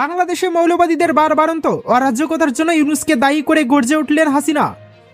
বাংলাদেশে মৌলবাদীদের বারবারন্ত অরাজ্যকতার জন্য ইউনুসকে দায়ী করে গর্জে উঠলেন হাসিনা।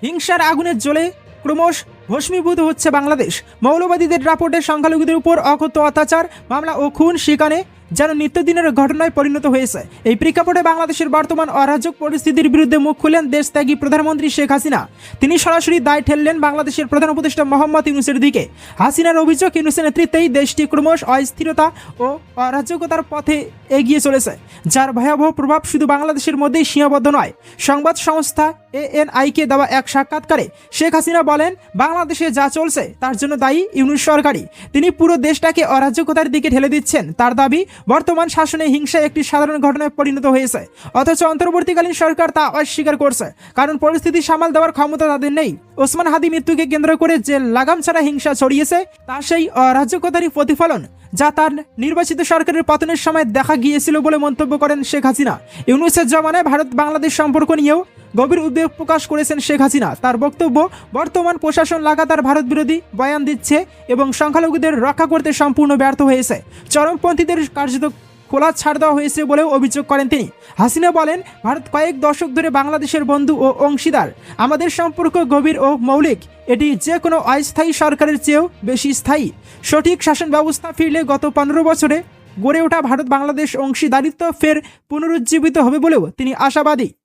হিংসার আগুনের জ্বলে ক্রমশ ভস্মীভূত হচ্ছে বাংলাদেশ। মৌলবাদীদের রাপোর্টে সংখ্যালঘুদের উপর অকথ্য অত্যাচার, মামলা ও খুন সেখানে যেন নিত্যদিনের ঘটনায় পরিণত হয়েছে। এই প্রেক্ষাপটে বাংলাদেশের বর্তমান অরাজক পরিস্থিতির বিরুদ্ধে মুখ খুললেন দেশত্যাগী প্রধানমন্ত্রী শেখ হাসিনা। তিনি সরাসরি দায় ঠেললেন বাংলাদেশের প্রধান উপদেষ্টা মোহাম্মদ ইউনুসের দিকে। হাসিনার অভিযোগ, ইউনুসের নেতৃত্বেই দেশটি ক্রমশ অস্থিরতা ও অরাজকতার পথে এগিয়ে চলেছে, যার ভয়াবহ প্রভাব শুধু বাংলাদেশের মধ্যেই সীমাবদ্ধ নয়। সংবাদ সংস্থা এএনআইকে দেওয়া এক সাক্ষাৎকারে শেখ হাসিনা বলেন, বাংলাদেশে যা চলছে, তার জন্য দায়ী ইউনুস সরকারই। তিনি পুরো দেশটাকে অরাজকতার দিকে ঠেলে দিচ্ছেন। তার দাবি বর্তমান শাসনে হিংসা একটি সাধারণ ঘটনায় পরিণত হয়েছে। অথচ অন্তর্বর্তীকালীন সরকার তা অস্বীকার করছে। কারণ পরিস্থিতি সামাল দেওয়ার ক্ষমতা তাদের নেই। ওসমান হাদি মৃত্যুকে কেন্দ্র করে যে লাগাম ছাড়া হিংসা ছড়িয়েছে, তা সেই অরাজকতারই প্রতিফলন, যা তার নির্বাচিত সরকারের পতনের সময় দেখা গিয়েছিল বলে মন্তব্য করেন শেখ হাসিনা। ইউনুসের জমানায় ভারত বাংলাদেশ সম্পর্ক নিয়েও গভীর উদ্বেগ প্রকাশ করেছেন শেখ হাসিনা। তার বক্তব্য, বর্তমান প্রশাসন লাগাতার ভারত বিরোধী বয়ান দিচ্ছে এবং সংখ্যালঘুদের রক্ষা করতে সম্পূর্ণ ব্যর্থ হয়েছে। চরমপন্থীদের কার্যত খোলা ছাড় দেওয়া হয়েছে বলেও অভিযোগ করেন তিনি। হাসিনা বলেন, ভারত কয়েক দশক ধরে বাংলাদেশের বন্ধু ও অংশীদার। আমাদের সম্পর্ক গভীর ও মৌলিক। এটি যে কোনো অস্থায়ী সরকারের চেয়েও বেশি স্থায়ী। সঠিক শাসন ব্যবস্থা ফিরলে গত পনেরো বছরে গড়ে ওঠা ভারত বাংলাদেশ অংশীদারিত্ব ফের পুনরুজ্জীবিত হবে বলেও তিনি আশাবাদী।